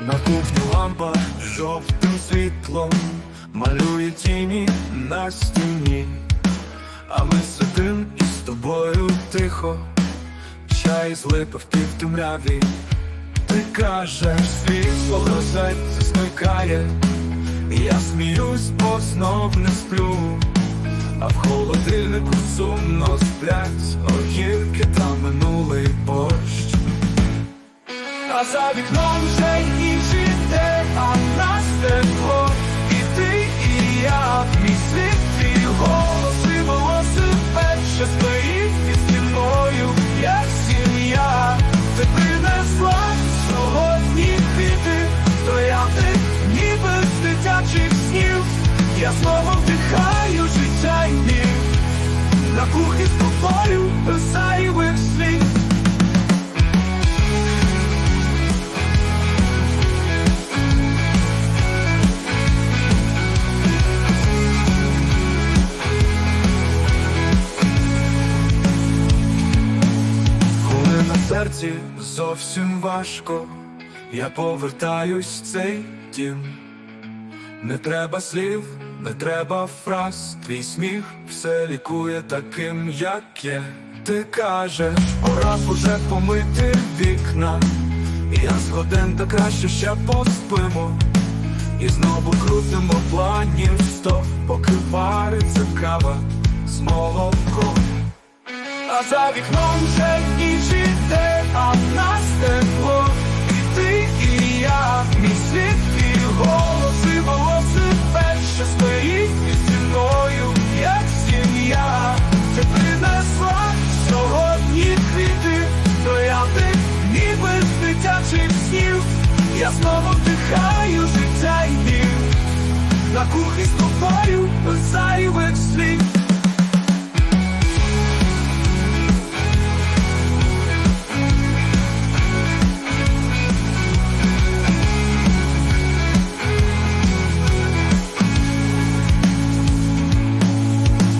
На кухню лампа жовтим світлом малює тіні на стіні, а ми сидим із тобою тихо, чай злипав півтемряві. Ти кажеш, світло розеться смикає, я сміюсь, бо знов не сплю, а в холодильнику сумно сплять огірки та минулий борщ. А за вікном вже тепло І ти, і я, мій світ, твій голос і велосипед Що стоїть під стіною, як сім'я Ти принесла сьогодні квіти стояти, ніби з дитячих снів. Я знову серці зовсім важко, я повертаюсь в цей дім. Не треба слів, не треба фраз, твій сміх все лікує таким, як є. Ти кажеш, пора уже помити вікна. Я згоден, та краще ще поспимо. І знову крутимо планів сто, поки вариться кава з молоком. А за вікном вже кухні без зайвих слів.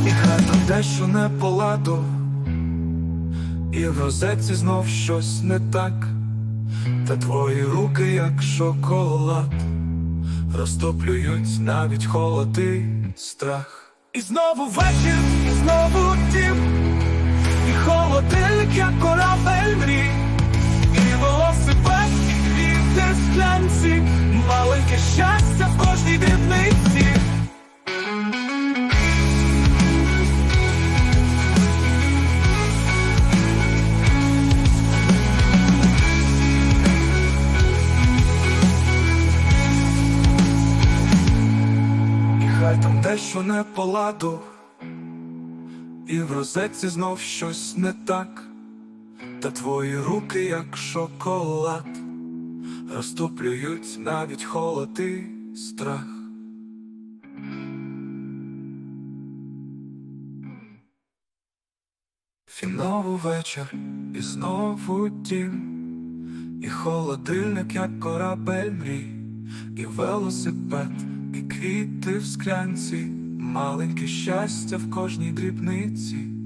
І хай там дещо не по і розетці знов щось не так, та твої руки, як шоколад, розтоплюють навіть холод і страх. І знову вечір, і знову дім, і холодильник, як корабель мрій, і велосипед, і вітер склянці, маленьке щастя Хай там дещо не по ладу, і в розетці знов щось не так, та твої руки, як шоколад, розтоплюють навіть холод і страх. Знову вечір, і знову дім, і холодильник, як корабель мрій, і велосипед, квіти в склянці, маленьке щастя в кожній дрібниці.